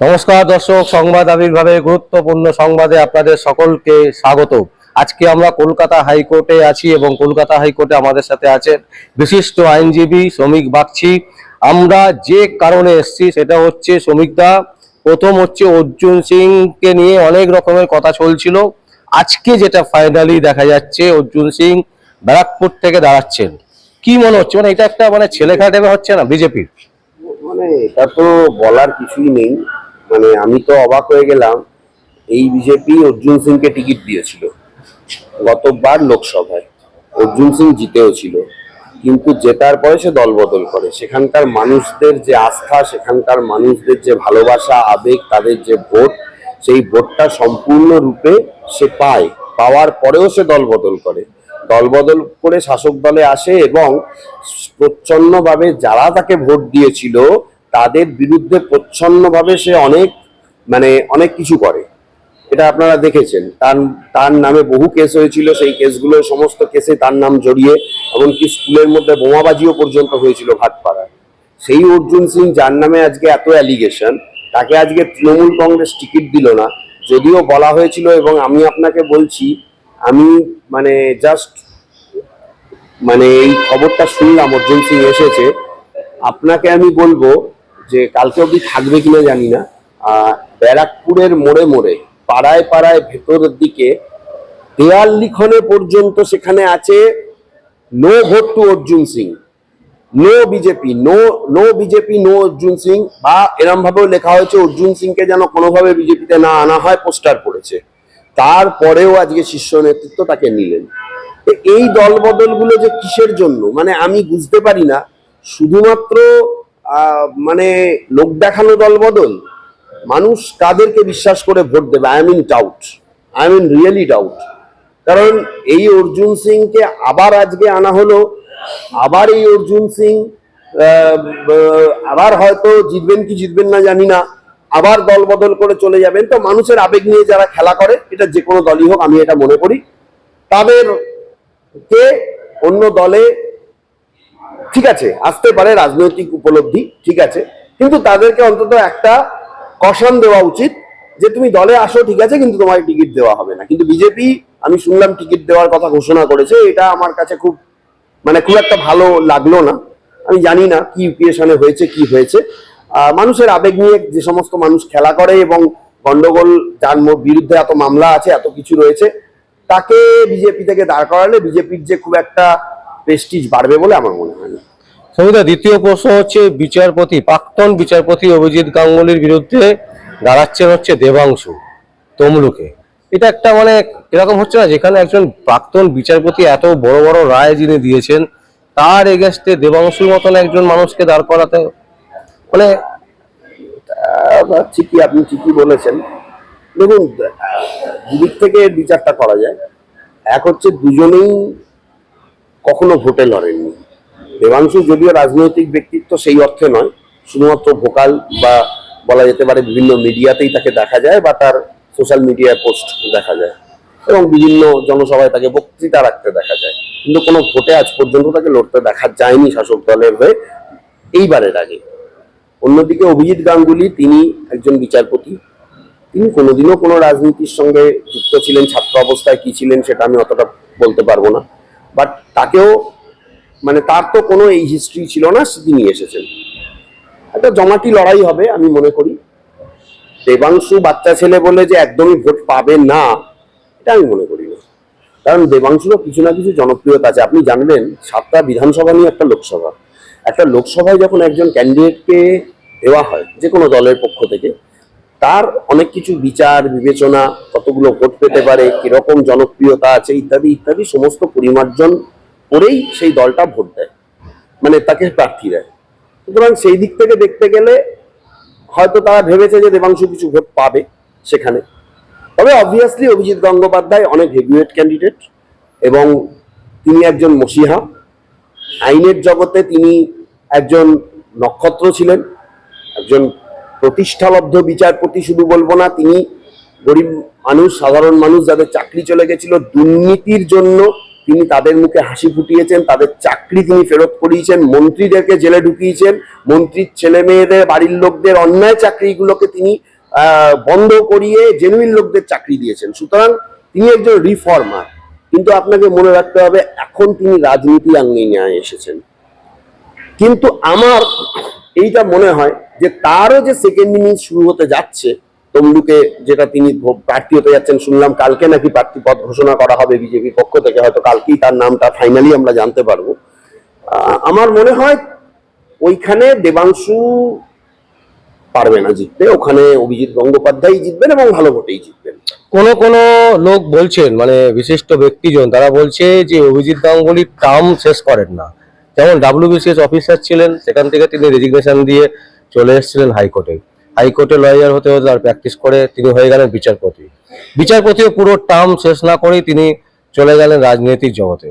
নমস্কার দর্শক, সংবাদ আবির্ভাবে গুরুত্বপূর্ণ সংবাদে আপনাদের সকলকে স্বাগত। আজকে আমরা কলকাতা হাইকোর্টে আছি এবং কলকাতা হাইকোর্টে আমাদের সাথে আছেন বিশিষ্ট আইনজীবী শ্রমিক বাগচি। আমরা যে কারণে এসেছি সেটা হচ্ছে শ্রমিকদা, প্রথম হচ্ছে অর্জুন সিংকে নিয়ে অনেক রকমের কথা চলছিল। আজকে যেটা ফাইনালি দেখা যাচ্ছে, অর্জুন সিং ব্যারাকপুর থেকে দাঁড়াচ্ছেন। কি মনে হচ্ছে? মানে এটা একটা মানে ছেলে হচ্ছে না, বিজেপির? মানে এটা তো বলার কিছুই নেই। মানে আমি তো অবাক হয়ে গেলাম, এই বিজেপি অর্জুন সিংকে টিকিট দিয়েছিল। গতবার লোকসভায়। অর্জুন সিং জিতেও ছিল। কিন্তু জেতার পরে সে দল বদল করে। সেখানকার মানুষদের যে আস্থা, সেখানকার মানুষদের যে ভালোবাসা, আবেগ, তাদের যে ভোট, সেই ভোটটা সম্পূর্ণরূপে সে পায়। পাওয়ার পরেও সে দল বদল করে। দল বদল করে শাসক দলে আসে এবং প্রচ্ছন্নভাবে যারা তাকে ভোট দিয়েছিল তাদের বিরুদ্ধে প্রচ্ছন্নভাবে সে অনেক মানে অনেক কিছু করে। এটা আপনারা দেখেছেন। তার তার নামে বহু কেস হয়েছিল। সেই কেসগুলো, সমস্ত কেসে তার নাম জড়িয়ে, এমনকি স্কুলের মধ্যে বোমাবাজিও পর্যন্ত হয়েছিল ঘাটপাড়ায়। সেই অর্জুন সিং, যার নামে আজকে এত অ্যালিগেশন তাকে আজকে তৃণমূল কংগ্রেস টিকিট দিল না। যদিও বলা হয়েছিল এবং আমি আপনাকে বলছি, আমি মানে জাস্ট মানে এই খবরটা শুনলাম, অর্জুন সিং এসেছে। আপনাকে আমি বলব যে কালকে অবধি থাকবে কিনা জানি না। ব্যারাকপুরের মোড়ে মোড়ে, পাড়ায় পাড়ায় ভেতরের দিকে দেয়াল লিখনে পর্যন্ত সেখানে আছে no vote to Arjun Singh. No BJP, no no BJP, no Arjun Singh বা এরম ভাবেও লেখা হয়েছে, অর্জুন সিংকে যেন কোনোভাবে বিজেপিতে না আনা হয়, পোস্টার পড়েছে। তারপরেও আজকে শীর্ষ নেতৃত্ব তাকে নিলেন। এই দলবদলগুলো যে কিসের জন্য? মানে আমি বুঝতে পারি না। শুধুমাত্র মানে লোক দেখানো দল বদল মানুষ কাদেরকে বিশ্বাস করে ভোট দেবে? I mean doubt I mean really doubt কারণ এই অর্জুন সিংকে আবার আজকে আনা হলো, আবার এই অর্জুন সিং আবার হয়তো জিতবেন কি জিতবেন না জানি না, আবার দল বদল করে চলে যাবেন। তো মানুষের আবেগ নিয়ে যারা খেলা করে, এটা যে কোনো দলই হোক, আমি এটা মনে করি। তাদের কে? অন্য দলে ঠিক আছে, আসতে পারে রাজনৈতিক উপলব্ধি, ঠিক আছে। কিন্তু তাদেরকে অন্তত একটা কষান দেওয়া উচিত যে তুমি দলে আসো, ঠিক আছে, কিন্তু তোমাকে টিকিট দেওয়া হবে না। কিন্তু বিজেপি, আমি শুনলাম টিকিট দেওয়ার কথা ঘোষণা করেছে, এটা আমার কাছে খুব মানে খুব একটা ভালো লাগল না। আমি জানি না কি ইউপিএশনে হয়েছে, কি হয়েছে। মানুষের আবেগ নিয়ে যে সমস্ত মানুষ খেলা করে এবং গন্ডগোল যার বিরুদ্ধে এত মামলা আছে, এত কিছু রয়েছে, তাকে বিজেপি থেকে দাঁড় করালে বিজেপির যে খুব একটা প্রেস্টিজ বাড়বে বলে আমার মনে হয় না। দ্বিতীয় প্রশ্ন হচ্ছে বিচারপতি প্রাক্তন বিচারপতি অভিজিৎ গাঙ্গুলির বিরুদ্ধে দাঁড়াচ্ছেন হচ্ছে দেবাংশু তমলুকে। এটা একটা মানে এরকম হচ্ছে না যেখানে একজন প্রাক্তন বিচারপতি এত বড় বড় রায় যিনি দিয়েছেন তার এগেস্টে দেবাংশুর মতন একজন মানুষকে দাঁড় করাতে মানে ঠিকই আপনি ঠিকই বলেছেন। দেখুন দুদিক থেকে বিচারটা করা যায়। এক হচ্ছে দুজনেই কখনো ভোটে লড়েননি। দেবাংশু যদিও রাজনৈতিক ব্যক্তিত্ব, সেই অর্থে নয়। শুধুমাত্র ভোকাল বা বলা যেতে পারে বিভিন্ন মিডিয়াতেই তাকে দেখা যায় বা তার সোশ্যাল মিডিয়ায় পোস্ট দেখা যায় এবং বিভিন্ন জনসভায় তাকে বক্তৃতা রাখতে দেখা যায়। কিন্তু কোনো ভোটে আজ পর্যন্ত তাকে লড়তে দেখা যায়নি শাসক দলের হয়ে এইবারের আগে। অন্যদিকে অভিজিৎ গাঙ্গুলি, তিনি একজন বিচারপতি। তিনি কোনোদিনও কোনো রাজনীতির সঙ্গে যুক্ত ছিলেন, ছাত্র অবস্থায় কি ছিলেন সেটা আমি অতটা বলতে পারব না। বাট তাকেও মানে তার তো কোনো এই হিস্ট্রি ছিল না তিনি এসেছেন। একটা জমাটি লড়াই হবে, আমি মনে করি। দেবাংশু বাচ্চা ছেলে বলে যে একদমই ভোট পাবে না, এটা আমি মনে করি না। কারণ দেবাংশুরও কিছু না কিছু জনপ্রিয়তা আছে। আপনি জানবেন, সাতটা বিধানসভা নিয়ে একটা লোকসভা। একটা লোকসভায় যখন একজন ক্যান্ডিডেটকে দেওয়া হয়, যে কোনো দলের পক্ষ থেকে তার অনেক কিছু বিচার, বিবেচনা, কতগুলো ভোট পেতে পারে, কীরকম জনপ্রিয়তা আছে ইত্যাদি ইত্যাদি সমস্ত পরিমার্জন করেই সেই দলটা ভোট দেয়। মানে তাকে প্রার্থী দেয়। সুতরাং সেই দিক থেকে দেখতে গেলে হয়তো তারা ভেবেছে যে দেবাংশু কিছু ভোট পাবে সেখানে। তবে অবভিয়াসলি অভিজিৎ গঙ্গোপাধ্যায় অনেক হেভিওয়েট ক্যান্ডিডেট এবং তিনি একজন মসিহা। আইনের জগতে তিনি একজন নক্ষত্র ছিলেন, একজন প্রতিষ্ঠালব্ধ বিচারপতি শুধু বলব না, তিনি গরিব মানুষ, সাধারণ মানুষ যাদের চাকরি চলে গেছিল, দুর্নীতির জন্য তিনি তাদের মুখে হাসি ফুটিয়েছেন, তাদের চাকরি তিনি ফেরত করিয়েছেন, মন্ত্রীদেরকে জেলে ঢুকিয়েছেন, মন্ত্রীর ছেলে মেয়েদের বাড়ির লোকদের অন্যায় চাকরিগুলোকে তিনি বন্ধ করিয়ে জেনুইন লোকদের চাকরি দিয়েছেন। সুতরাং তিনি একজন রিফর্মার। কিন্তু আপনাকে মনে রাখতে হবে, এখন তিনি রাজনীতি আঙ্গিনে নিয়ে এসেছেন। কিন্তু আমার এইটা মনে হয় যে তারও যে সেকেন্ড ইনিংস শুরু হতে যাচ্ছে, তমলুকে যেটা তিনি প্রার্থী হতে যাচ্ছেন, শুনলাম কালকে নাকি প্রার্থী পদ ঘোষণা করা হবে বিজেপির পক্ষ থেকে, হয়তো কালকেই তার নামটা ফাইনালি আমরা জানতে পারব। আমার মনে হয় ওইখানে দেবাংশু পারবে না জিততে, ওখানে অভিজিৎ গঙ্গোপাধ্যায় জিতবেন এবং ভালো ভোটেই জিতবেন। কোন কোন লোক বলছেন মানে বিশিষ্ট ব্যক্তিজন, তারা বলছে যে অভিজিৎ গাঙ্গুলি টার্ম শেষ করেন না। যেমন ডাব্লিউবিসিএস অফিসার ছিলেন, সেখান থেকে তিনি রেজিগনেশন দিয়ে চলে এসেছিলেন হাইকোর্টে। হাইকোর্টে লয়ার হতে হতে আর প্র্যাকটিস করে তিনি হয়ে গেলেন বিচারপতি। বিচারপতিও পুরো টার্ম শেষ না করেই তিনি চলে গেলেন রাজনৈতিক জগতে।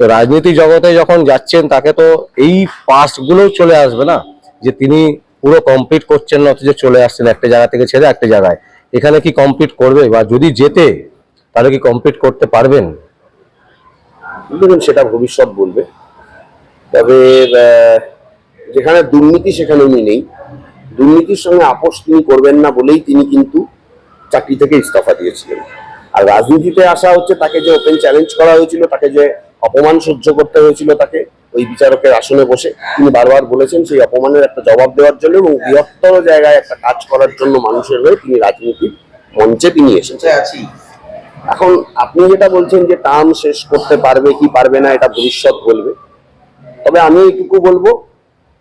তো রাজনীতি জগতে যখন যাচ্ছেন, তাকে তো এই পাসগুলো চলে আসবে না, যে তিনি পুরো কমপ্লিট করছেন না, অথচ চলে আসছেন একটা জায়গা থেকে ছেড়ে একটা জায়গায়। এখানে কি কমপ্লিট করবে বা যদি যেতে, তাহলে কি কমপ্লিট করতে পারবেন? দেখুন, সেটা ভবিষ্যৎ বলবে। তবে যেখানে দুর্নীতি সেখানে উনি নেই। দুর্নীতির সঙ্গে আপোষ তিনি করবেন না বলেই তিনি কিন্তু চাকরি থেকে ইস্তফা দিয়েছিলেন। আর রাজনীতিতে আসা হচ্ছে তাকে যে ওপেন চ্যালেঞ্জ করা হয়েছিল তাকে যে অপমান সহ্য করতে হয়েছিল তাকে ওই বিচারকের আসনে বসে তিনি বারবার বলেছেন সেই অপমানের একটা জবাব দেওয়ার জন্য এবং বৃহত্তর জায়গায় একটা কাজ করার জন্য মানুষের হয়ে তিনি রাজনীতির মঞ্চে তিনি এসেছেন। এখন আপনি যেটা বলছেন যে টার্ম শেষ করতে পারবে কি পারবে না এটা ভবিষ্যৎ বলবে। তবে আমি এইটুকু বলব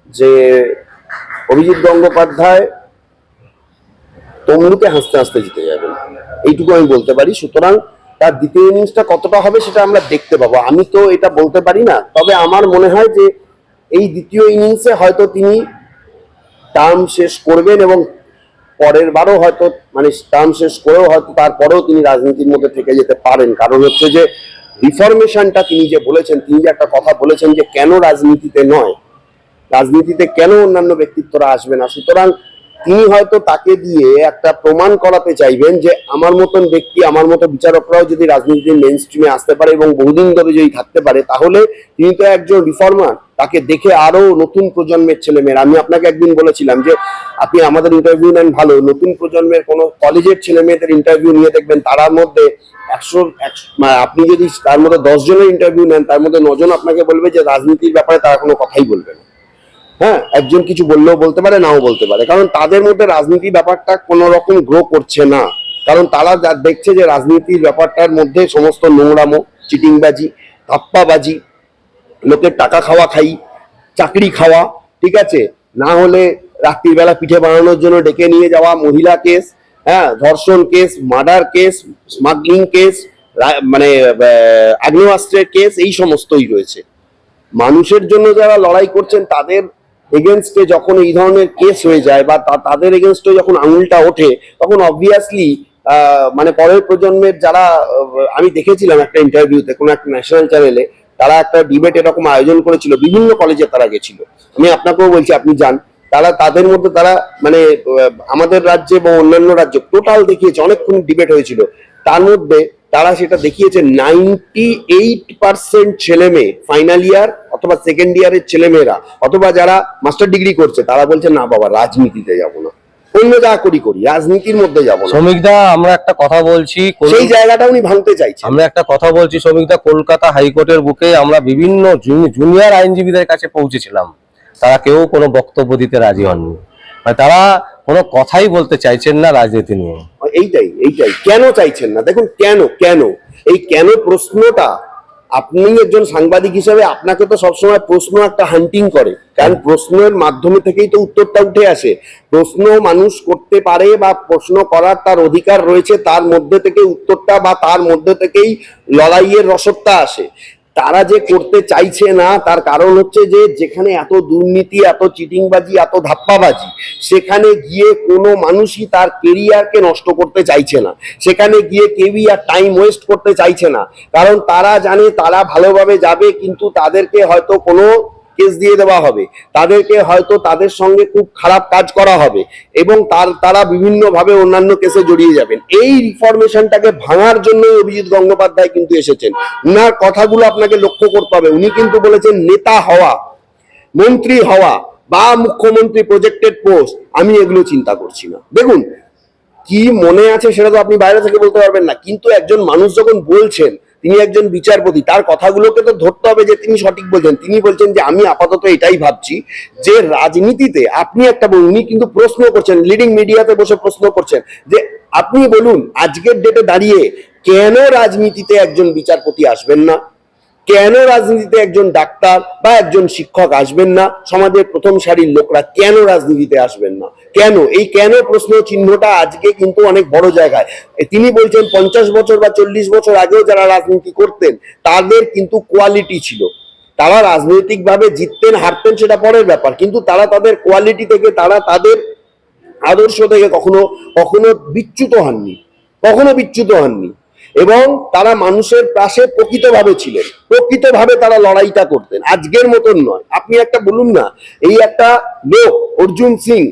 যে অভিজিৎ গঙ্গোপাধ্যায় তমলুকে হাসতে হাসতে জিতে যাবেন। এইটুকু আমি বলতে পারি। সুতরাং তার দ্বিতীয় ইনিংসটা কতটা হবে সেটা আমরা দেখতে পাবো। আমি তো এটা বলতে পারি না, তবে আমার মনে হয় যে এই দ্বিতীয় ইনিংসে হয়তো তিনি টার্ম শেষ করবেন এবং পরের বারও হয়তো মানে টার্ম শেষ করেও হয়তো তারপরেও তিনি রাজনীতির মধ্যে থেকে যেতে পারেন। কারণ হচ্ছে যে রিফরমেশনটা তিনি যে বলেছেন, তিনি যে একটা কথা বলেছেন যে কেন রাজনীতিতে নয়, রাজনীতিতে কেন অন্যান্য ব্যক্তিত্বরা আসবে না? সুতরাং তিনি হয়তো তাকে দিয়ে একটা প্রমাণ করাতে চাইবেন যে আমার মতন ব্যক্তি, আমার মতো বিচারকরাও যদি রাজনীতির মেন স্ট্রিমে আসতে পারে এবং বহুদিন ধরে যদি থাকতে পারে, তাহলে তিনি তো একজন রিফর্মার তাকে দেখে আরও নতুন প্রজন্মের ছেলেমেয়েরা, আমি আপনাকে একদিন বলেছিলাম যে আপনি আমাদের ইন্টারভিউ নেন ভালো, নতুন প্রজন্মের কোনো কলেজের ছেলে মেয়েদের ইন্টারভিউ নিয়ে দেখবেন তার মধ্যে একশো মানে আপনি যদি তার মধ্যে দশ জনের ইন্টারভিউ নেন, তার মধ্যে নজন আপনাকে বলবে যে রাজনীতির ব্যাপারে তারা কোনো কথাই বলবে না। হ্যাঁ একজন কিছু বললেও বলতে পারে, নাও বলতে পারে। কারণ তাদের মধ্যে রাজনীতি ব্যাপারটা কোনো রকম গ্রো করছে না। কারণ তারা দেখছে যে রাজনীতির ব্যাপারটার মধ্যে সমস্ত নোংরামো, চিটিংবাজি, ধাপ্পাবাজি লোকের টাকা খাওয়া খাই, চাকরি খাওয়া, ঠিক আছে? না হলে রাত্রিবেলা পিঠে বানানোর জন্য ডেকে নিয়ে যাওয়া, মহিলা কেস হ্যাঁ ধর্ষণ case, murder case smuggling case মানে আগ্নেয়াস্ত্রের কেস, এই সমস্তই রয়েছে। মানুষের জন্য যারা লড়াই করছেন, তাদের এগেনস্টে যখন এই ধরনের কেস হয়ে যায় বা তাদের এগেনস্টে যখন আঙুলটা ওঠে, তখন অবভিয়াসলি মানে পরের প্রজন্মের যারা আমি দেখেছিলাম একটা ইন্টারভিউতে কোনো একটা ন্যাশনাল চ্যানেলে তারা একটা ডিবেট এরকম আয়োজন করেছিল, বিভিন্ন কলেজে তারা গেছিল। আমি আপনাকেও বলছি, আপনি যান। তারা, তাদের মধ্যে তারা মানে আমাদের রাজ্যে বা অন্যান্য রাজ্যে টোটাল দেখিয়েছে, অনেকক্ষণ ডিবেট হয়েছিল। তার মধ্যে তারা সেটা দেখিয়েছে নাইনটি এইট পার্সেন্ট ছেলে মেয়ে ফাইনাল ইয়ার অথবা সেকেন্ড ইয়ারের ছেলে মেয়েরা, অথবা যারা মাস্টার ডিগ্রি করছে, তারা বলছে, না বাবা, রাজনীতিতে যাব না। অন্য যা করি করি। রাজনীতির মধ্যে যাব শ্রমিকদা আমরা একটা কথা বলছি সেই জায়গাটা উনি ভাঙতে চাইছেন আমরা একটা কথা বলছি শ্রমিকদা কলকাতা হাইকোর্টের বুকে আমরা বিভিন্ন জুনিয়র আইনজীবীদের কাছে পৌঁছেছিলাম। তারা কেউ কোনো বক্তব্য দিতে রাজি হননি। মানে তারা কোনো কথাই বলতে চাইছেন না রাজনীতি নিয়ে। এইটাই এইটাই। কেন চাইছেন না? দেখুন কেন কেন? এই কেন প্রশ্নটা আপনি একজন সাংবাদিক হিসেবে আপনাকে তো সবসময় প্রশ্ন একটা হান্টিং করে। কারণ প্রশ্নের মাধ্যমে থেকেই তো উত্তরটা উঠে আসে। প্রশ্ন মানুষ করতে পারে বা প্রশ্ন করার তার অধিকার রয়েছে, তার মধ্যে থেকে উত্তরটা বা তার মধ্যে থেকেই লড়াইয়ের রসদটা আসে। তারা যে করতে চাইছে না, তার কারণ হচ্ছে যে যেখানে এত দুর্নীতি, এত চিটিংবাজি, এত ধাপ্পাবাজি, সেখানে গিয়ে কোনো মানুষই তার কেরিয়ারকে নষ্ট করতে চাইছে না। সেখানে গিয়ে কেউই আর টাইম ওয়েস্ট করতে চাইছে না। কারণ তারা জানে তারা ভালোভাবে যাবে, কিন্তু তাদেরকে হয়তো কোনো কেস দিয়ে দেওয়া হবে। তাদেরকে হয়তো তাদের সঙ্গে খুব খারাপ কাজ করা হবে এবং তার, তারা বিভিন্নভাবে অন্যান্য কেসে জড়িয়ে যাবেন। এই রিফরমেশনটাকে ভাঙার জন্য অভিজিৎ গঙ্গোপাধ্যায় কিন্তু এসেছেন। উনার কথাগুলো আপনাকে লক্ষ্য করতে হবে। উনি কিন্তু বলেছেন, নেতা হওয়া, মন্ত্রী হওয়া বা মুখ্যমন্ত্রী প্রজেক্টেড পোস্ট আমি এগুলো চিন্তা করছি না। দেখুন, কি মনে আছে সেটা তো আপনি বাইরে থেকে বলতে পারবেন না। কিন্তু একজন মানুষ যখন বলছেন তিনি একজন বিচারপতি, তার কথাগুলোকে তো ধরতে হবে যে তিনি সঠিক বলছেন। তিনি বলছেন যে, আমি আপাতত এটাই ভাবছি যে রাজনীতিতে আপনি একটা বলুন, উনি কিন্তু প্রশ্ন করছেন লিডিং মিডিয়াতে বসে প্রশ্ন করছেন যে, আপনি বলুন, আজকের ডেটে দাঁড়িয়ে কেন রাজনীতিতে একজন বিচারপতি আসবেন না? কেন রাজনীতিতে একজন ডাক্তার বা একজন শিক্ষক আসবেন না? সমাজের প্রথম সারির লোকরা কেন রাজনীতিতে আসবেন না? কেন? এই কেন প্রশ্ন চিহ্নটা আজকে কিন্তু অনেক বড় জায়গায়। তিনি বলছেন, পঞ্চাশ বছর বা চল্লিশ বছর আগেও যারা রাজনীতি করতেন, তাদের কিন্তু কোয়ালিটি ছিল। তারা রাজনৈতিকভাবে জিততেন, হারতেন, সেটা পরের ব্যাপার। কিন্তু তারা তাদের কোয়ালিটি থেকে, তারা তাদের আদর্শ থেকে কখনো কখনো বিচ্যুত হননি। কখনো বিচ্যুত হননি। এবং তারা মানুষের পাশে প্রকৃতভাবে ছিলেন। প্রকৃতভাবে তারা লড়াইটা করতেন। আজকের মতন নয়। আপনি একটা বলুন না, এই একটা লোক, অর্জুন সিং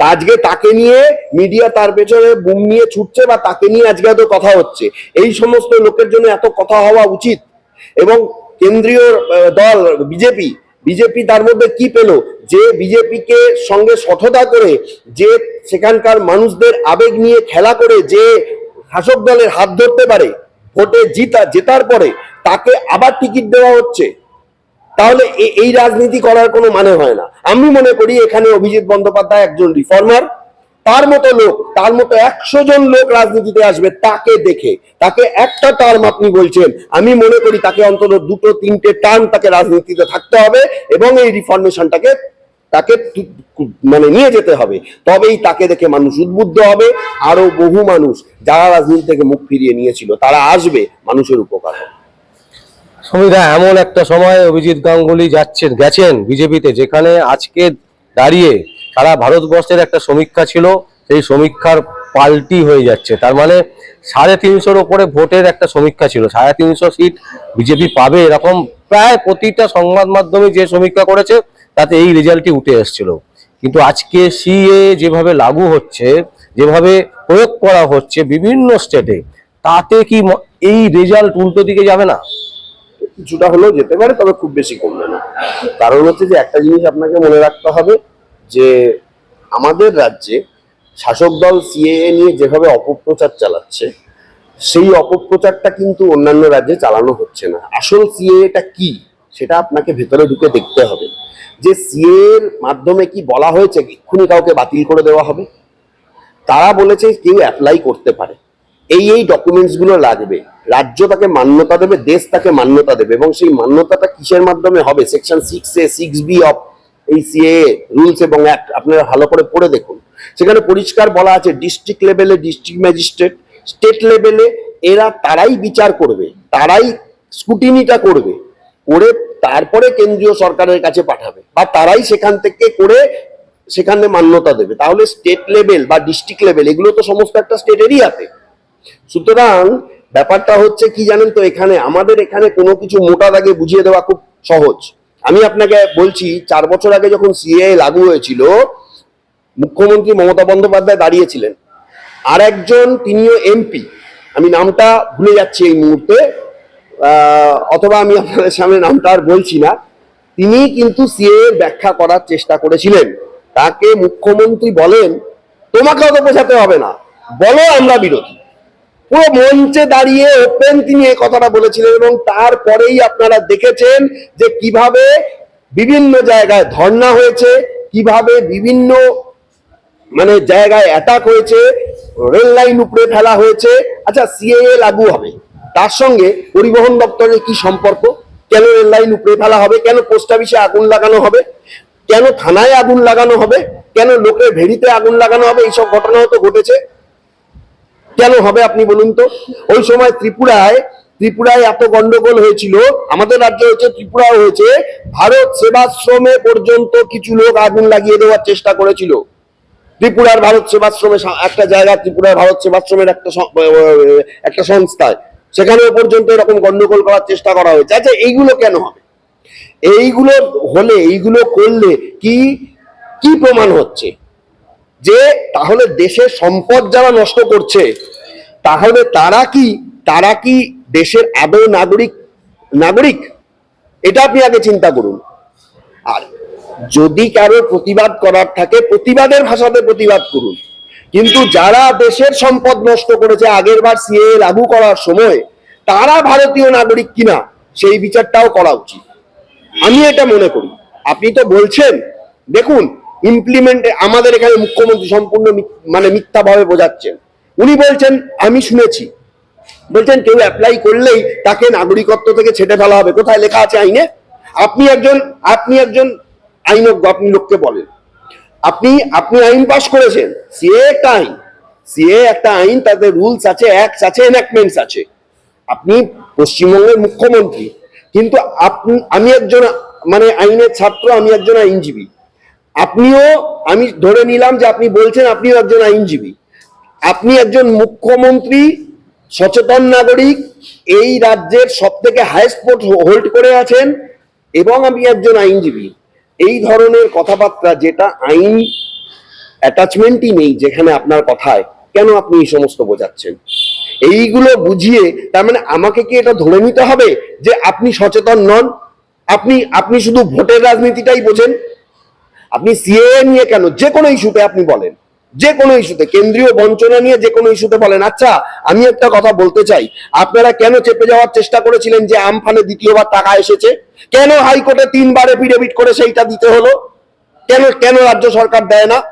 আজকে তাকে নিয়ে মিডিয়া তার পেছনে বুম নিয়ে ছুটছে বা তাকে নিয়ে আজকে এত কথা হচ্ছে। এই সমস্ত লোকের জন্য এত কথা হওয়া উচিত। এবং কেন্দ্রীয় দল, বিজেপি বিজেপি তার মধ্যে কি পেল? যে বিজেপিকে সঙ্গে সঠতা করে, যে সেখানকার মানুষদের আবেগ নিয়ে খেলা করে, যে শাসক দলের হাত ধরতে পারে, ভোটে জিতা, জেতার পরে তাকে আবার টিকিট দেওয়া হচ্ছে, তাহলে এই রাজনীতি করার কোনো মানে হয় না। আমি মনে করি এখানে অভিজিৎ বন্দ্যোপাধ্যায় একজন রিফর্মার তার মতো লোক, তার মতো একশো জন লোক রাজনীতিতে আসবে তাকে দেখে, তাকে একটা টার্ম আপনি বলছেন, আমি মনে করি তাকে অন্তত দুটো, তিনটে টার্ম তাকে রাজনীতিতে থাকতে হবে এবং এই রিফরমেশনটাকে তাকে মানে নিয়ে যেতে হবে। তবেই তাকে দেখে মানুষ উদ্বুদ্ধ হবে। আরও বহু মানুষ যারা রাজনীতি থেকে মুখ ফিরিয়ে নিয়েছিল, তারা আসবে মানুষের উপকার হবে। সুবিধা, এমন একটা সময় অভিজিৎ গাঙ্গুলি যাচ্ছেন, গেছেন বিজেপিতে, যেখানে আজকে দাঁড়িয়ে সারা ভারতবর্ষের একটা সমীক্ষা ছিল, সেই সমীক্ষার পাল্টি হয়ে যাচ্ছে। তার মানে সাড়ে তিনশোর ওপরে ভোটের একটা সমীক্ষা ছিল, সাড়ে তিনশো সিট বিজেপি পাবে এরকম প্রায় প্রতিটা সংবাদ মাধ্যমে যে সমীক্ষা করেছে, তাতে এই রেজাল্টটি উঠে এসেছিল। কিন্তু আজকে সিএ যেভাবে লাগু হচ্ছে, যেভাবে প্রয়োগ করা হচ্ছে বিভিন্ন স্টেটে, তাতে কি এই রেজাল্ট উল্টো দিকে যাবে না? কিছুটা হলেও যেতে পারে, তবে খুব বেশি কমবে না। কারণ হচ্ছে যে একটা জিনিস আপনাকে মনে রাখতে হবে, যে আমাদের রাজ্যে শাসক দল সিএএ নিয়ে যেভাবে অপপ্রচার চালাচ্ছে সেই অপপ্রচারটা কিন্তু অন্যান্য রাজ্যে চালানো হচ্ছে না। আসল সিএএটা কি সেটা আপনাকে ভেতরে ঢুকে দেখতে হবে। যে সিএ এর মাধ্যমে কি বলা হয়েছে, এক্ষুনি কাউকে বাতিল করে দেওয়া হবে? তারা বলেছে কেউ অ্যাপ্লাই করতে পারে। এই এই ডকুমেন্টসগুলো লাগবে। রাজ্য তাকে মান্যতা দেবে, দেশ তাকে মান্যতা দেবে এবং সেই মান্যতাটা কিসের মাধ্যমে হবে? Section six A six B of এই সিএ রুলস এবং অ্যাক্ট আপনারা ভালো করে পড়ে দেখুন। সেখানে পরিষ্কার বলা আছে ডিস্ট্রিক্ট লেভেলে ডিস্ট্রিক্ট ম্যাজিস্ট্রেট স্টেট লেভেলে এরা তারাই বিচার করবে, তারাই স্কুটিনিটা করবে, করে তারপরে কেন্দ্রীয় সরকারের কাছে পাঠাবে বা তারাই সেখান থেকে করে সেখানে মান্যতা দেবে। তাহলে স্টেট লেভেল বা ডিস্ট্রিক্ট লেভেল এগুলো তো সমস্ত একটা স্টেট এরিয়াতে সুতরাং ব্যাপারটা হচ্ছে কি জানেন তো, এখানে আমাদের এখানে কোনো কিছু মোটা দাগে বুঝিয়ে দেওয়া খুব সহজ। আমি আপনাকে বলছি, চার বছর আগে যখন সিএ লাগু হয়েছিল, মুখ্যমন্ত্রী মমতা বন্দ্যোপাধ্যায় দাঁড়িয়েছিলেন। আর একজন তিনিও এমপি আমি নামটা ভুলে যাচ্ছি এই মুহূর্তে। অথবা আমি আপনাদের সামনে নামটা আর বলছি না। তিনি কিন্তু সিএ ব্যাখ্যা করার চেষ্টা করেছিলেন। তাকে মুখ্যমন্ত্রী বলেন, তোমাকে অত বোঝাতে হবে না। বলো আমরা বিরোধী। পুরো মঞ্চে দাঁড়িয়ে ওপেন তিনি এই কথাটা বলেছিলেন এবং তারপরেই আপনারা দেখেছেন যে কীভাবে বিভিন্ন জায়গায় ধর্ণা হয়েছে, কীভাবে বিভিন্ন মানে জায়গায় অ্যাটাক হয়েছে রেল লাইন উপরে ফেলা হয়েছে। আচ্ছা সিএএ লাগু হবে। তার সঙ্গে পরিবহন দপ্তরের কি সম্পর্ক? কেন রেল লাইন উপরে ফেলা হবে? কেন পোস্ট অফিসে আগুন লাগানো হবে? কেন থানায় আগুন লাগানো হবে? কেন লোকের ভেড়িতে আগুন লাগানো হবে? এইসব ঘটনাও তো ঘটেছে। কেন হবে আপনি বলুন তো? ওই সময় ত্রিপুরায় ত্রিপুরায় এত গন্ডগোল হয়েছিল। আমাদের রাজ্যে হয়েছে ত্রিপুরাও হয়েছে, ভারত সেবাশ্রমে পর্যন্ত কিছু লোক আগুন লাগিয়ে দেওয়ার চেষ্টা করেছিল। ত্রিপুরার ভারত সেবাশ্রমে একটা জায়গা, ত্রিপুরার ভারত সেবাশ্রমের একটা একটা সংস্থায়। সেখানেও পর্যন্ত এরকম গন্ডগোল করার চেষ্টা করা হয়েছে। আচ্ছা এইগুলো কেন হবে? এইগুলো হলে, এইগুলো করলে কি কি প্রমাণ হচ্ছে? যে তাহলে দেশের সম্পদ যারা নষ্ট করছে, তাহলে তারা কি তারা কি দেশের আদৌ নাগরিক নাগরিক? এটা আপনি আগে চিন্তা করুন। আর যদি কারও প্রতিবাদ করার থাকে, প্রতিবাদের ভাষাতে প্রতিবাদ করুন। কিন্তু যারা দেশের সম্পদ নষ্ট করেছে, আগের বার সিএ লাগু করার সময়, তারা ভারতীয় নাগরিক কিনা, সেই বিচারটাও করা উচিত। আমি এটা মনে করি। আপনি তো বলছেন, দেখুন ইমপ্লিমেন্ট আমাদের এখানে মুখ্যমন্ত্রী সম্পূর্ণ মানে মিথ্যাভাবে বোঝাচ্ছেন। উনি বলছেন, আমি শুনেছি। বলছেন, কেউ অ্যাপ্লাই করলেই তাকে নাগরিকত্ব থেকে ছেটে ফেলা হবে। কোথায় লেখা আছে আইনে? আপনি একজন আপনি একজন আইনজ্ঞ আপনি লোককে বলেন। আপনি আপনি আইন পাস করেছেন, সিএ একটা আইন। সিএ একটা আইন, তাতে রুলস আছে, অ্যাক্টস আছে এনাক্টমেন্টস আছে। আপনি পশ্চিমবঙ্গের মুখ্যমন্ত্রী, কিন্তু আপনি আমি একজন মানে আইনের ছাত্র, আমি একজন আইনজীবী। আপনিও, আমি ধরে নিলাম যে আপনি বলছেন আপনিও একজন আইনজীবী। আপনি একজন মুখ্যমন্ত্রী, সচেতন নাগরিক, এই রাজ্যের সব থেকে হাইস্ট পোস্ট হোল্ড করে আছেন, এবং আমি একজন আইনজীবী। এই ধরনের কথাবার্তা যেটা আইন অ্যাটাচমেন্টই নেই যেখানে আপনার কথায়, কেন আপনি এই সমস্ত বোঝাচ্ছেন? এইগুলো বুঝিয়ে তার মানে আমাকে কি এটা ধরে নিতে হবে যে আপনি সচেতন নন? আপনি আপনি শুধু ভোটের রাজনীতিটাই বোঝেন? আপনি সিএ নিয়ে কেন? যে কোনো ইস্যুতে আপনি বলেন। যে কোনো ইস্যুতে, কেন্দ্রীয় বঞ্চনা নিয়ে যে কোনো ইস্যুতে বলেন আচ্ছা আমি একটা কথা বলতে চাই। আপনারা কেন চেপে যাওয়ার চেষ্টা করেছিলেন যে আমফানে দ্বিতীয়বার টাকা এসেছে? কেন হাইকোর্টে তিনবার এফিডেভিট করে সেইটা দিতে হলো? কেন কেন রাজ্য সরকার দেয় না?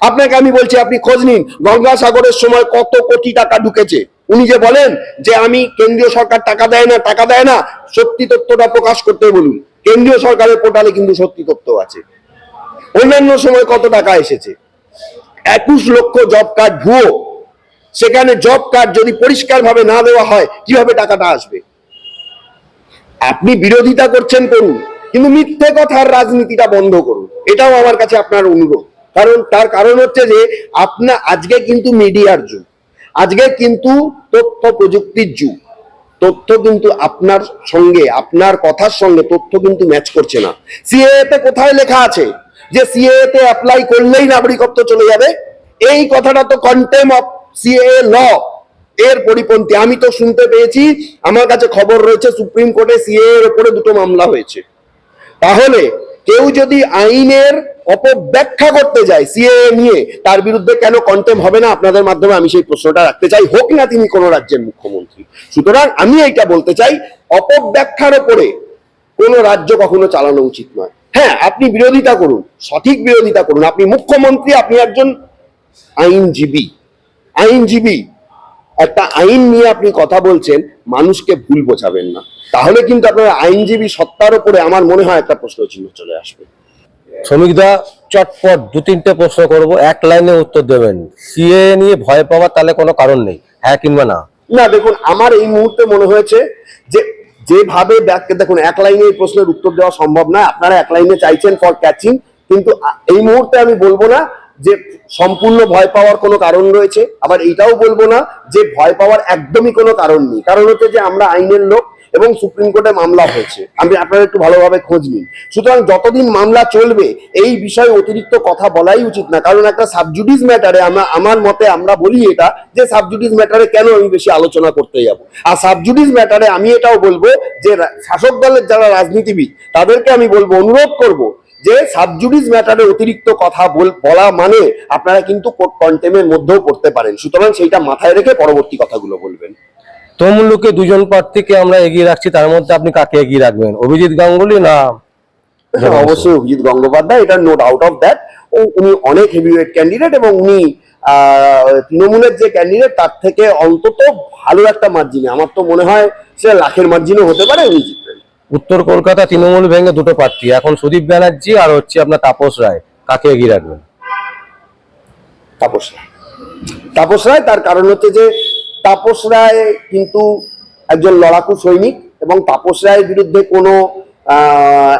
আপনাকে আমি বলছি, আপনি খোঁজ নিন, গঙ্গাসাগরের সময় কত কোটি টাকা ঢুকেছে। উনি যে বলেন যে আমি কেন্দ্রীয় সরকার টাকা দেয় না, টাকা দেয় না, সত্যি তথ্যটা প্রকাশ করতে বলুন। কেন্দ্রীয় সরকারের পোর্টালে কিন্তু সত্যি তথ্য আছে। অন্যান্য সময় কত টাকা এসেছে? একুশ লক্ষ জব কার্ড ভুয়ো। সেখানে জব কার্ড যদি পরিষ্কারভাবে না দেওয়া হয়, কীভাবে টাকাটা আসবে? আপনি বিরোধিতা করছেন, করুন। কিন্তু মিথ্যে কথার রাজনীতিটা বন্ধ করুন। এটাও আমার কাছে আপনার অনুরোধ। কারণ, তার কারণ হচ্ছে যে আপনার আজকে কিন্তু মিডিয়ার যুগ। আজকে কিন্তু তথ্য প্রযুক্তির যুগ। তথ্য কিন্তু আপনার সঙ্গে, আপনার কথার সঙ্গে তথ্য কিন্তু ম্যাচ করছে না। সিএ তে কোথায় লেখা আছে? যে সিএ তে অ্যাপ্লাই করলেই নাগরিকত্ব চলে যাবে। এই কথাটা তো কন্টেম অফ সিএ ল এর পরিপন্থী। আমি তো শুনতে পেয়েছি, আমার কাছে খবর রয়েছে, সুপ্রিম কোর্টে সিএ এর উপরে দুটো মামলা হয়েছে। তাহলে কেউ যদি আইনের অপব্যাখ্যা করতে যায় সিএ নিয়ে, তার বিরুদ্ধে কেন কন্টেম হবে না? আপনাদের মাধ্যমে আমি সেই প্রশ্নটা রাখতে চাই। হোক না তিনি কোনো রাজ্যের মুখ্যমন্ত্রী। সুতরাং আমি এইটা বলতে চাই, অপব্যাখ্যার ওপরে কোনো রাজ্য কখনো চালানো উচিত নয়। হ্যাঁ আপনি বিরোধিতা করুন সঠিক বিরোধিতা করুন। আপনি মুখ্যমন্ত্রী আপনি একজন আইনজীবী। আইনজীবী একটা আইন নিয়ে আপনি কথা বলছেন মানুষকে ভুল বোঝাবেন না। তাহলে কিন্তু আপনার আইনজীবী সত্তার উপরে আমার মনে হয় একটা প্রশ্ন চিহ্ন চলে আসবে। শ্রমিকদা চটপট দু তিনটে প্রশ্ন করব এক লাইনে উত্তর দেবেন। সিএ নিয়ে ভয় পাওয়ার তাহলে কোনো কারণ নেই হ্যাঁ কিংবা না? না দেখুন আমার এই মুহূর্তে মনে হয়েছে যে যেভাবে দেখুন, এক লাইনে এই প্রশ্নের উত্তর দেওয়া সম্ভব না আপনারা এক লাইনে চাইছেন ফর ক্যাচিং কিন্তু এই মুহূর্তে আমি বলব না যে সম্পূর্ণ ভয় পাওয়ার কোনো কারণ রয়েছে। আবার এইটাও বলব না যে ভয় পাওয়ার একদমই কোনো কারণ নেই। কারণ হচ্ছে যে আমরা আইনের লোক এবং সুপ্রিম কোর্টে মামলা হয়েছে। আমি আপনারা একটু ভালোভাবে খোঁজ নিন। সুতরাং যতদিন মামলা চলবে, এই বিষয়ে অতিরিক্ত কথা বলাই উচিত না। কারণ একটা সাবজুডিস ম্যাটারে আমরা আমার মতে আমরা বলি এটা যে সাবজুডিস ম্যাটারে কেন আমি বেশি আলোচনা করতে যাব? আর সাবজুডিস ম্যাটারে আমি এটাও বলব যে শাসক দলের যারা রাজনীতিবিদ, তাদেরকে আমি বলব, অনুরোধ করব যে সাবজুডিস ম্যাটারে অতিরিক্ত কথা বল- মানে আপনারা কিন্তু কোর্ট কন্টেমের মধ্যেও পড়তে পারেন। সুতরাং সেইটা মাথায় রেখে পরবর্তী কথাগুলো বলবেন। তমলুকে দুজন প্রার্থীকে আমরা এগিয়ে রাখছি তার মধ্যে আপনি কাকে এগিয়ে রাখবেন? অভিজিৎ গাঙ্গুলি না? হ্যাঁ, অবশ্যই অভিজিৎ গঙ্গোপাধ্যায় এটা নোট আউট অফ দ্যাট ও উনি অনেক হেভিওয়েট ক্যান্ডিডেট এবং উনি তৃণমূলের যে ক্যান্ডিডেট তার থেকে অন্তত ভালো একটা মার্জিনে আমার তো মনে হয় সে লাখের মার্জিনও হতে পারে উনি জিতবেন উত্তর কলকাতা তৃণমূল ভেঙে দুটো প্রার্থী এখন সুদীপ ব্যানার্জি আর হচ্ছে আপনার তাপস রায়। কাকে এগিয়ে রাখবেন? তাপস রায়। তাপস রায় তার কারণ হচ্ছে যে তাপস রায় কিন্তু একজন লড়াকু সৈনিক এবং তাপস রায়ের বিরুদ্ধে কোনো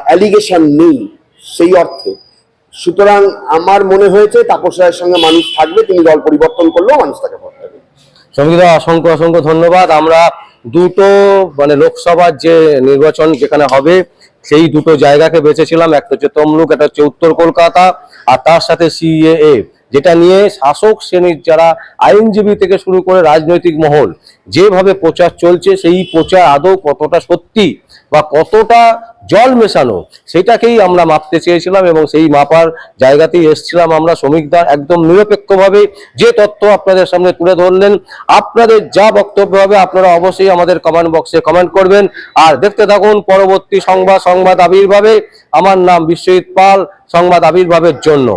অ্যালিগেশন নেই সেই অর্থে। সুতরাং আমার মনে হয়েছে তাপস রায়ের সঙ্গে মানুষ থাকবে, তিনি দল পরিবর্তন করলেও মানুষ তাকে ভোট দেবে। অসংখ্য অসংখ্য ধন্যবাদ। আমরা দুটো মানে লোকসভার যে নির্বাচন যেখানে হবে, সেই দুটো জায়গাকে বেছেছিলাম। একটা হচ্ছে তমলুক, একটা হচ্ছে উত্তর কলকাতা, আর তার সাথে সিএএ যেটা নিয়ে শাসক শ্রেণির যারা আইনজীবী থেকে শুরু করে রাজনৈতিক মহল যেভাবে প্রচার চলছে, সেই প্রচার আদৌ কতটা সত্যি বা কতটা জল মেশানো, সেটাকেই আমরা মাপতে চেয়েছিলাম এবং সেই মাপার জায়গাতেই এসেছিলাম আমরা শ্রমিকদা একদম নিরপেক্ষভাবে। যে তথ্য আপনাদের সামনে তুলে ধরলেন, আপনাদের যা বক্তব্য হবে আপনারা অবশ্যই আমাদের কমেন্ট বক্সে কমেন্ট করবেন। আর দেখতে থাকুন পরবর্তী সংবাদ সংবাদ আবির্ভাবে। আমার নাম বিশ্বজিৎ পাল, সংবাদ আবির্ভাবের জন্য।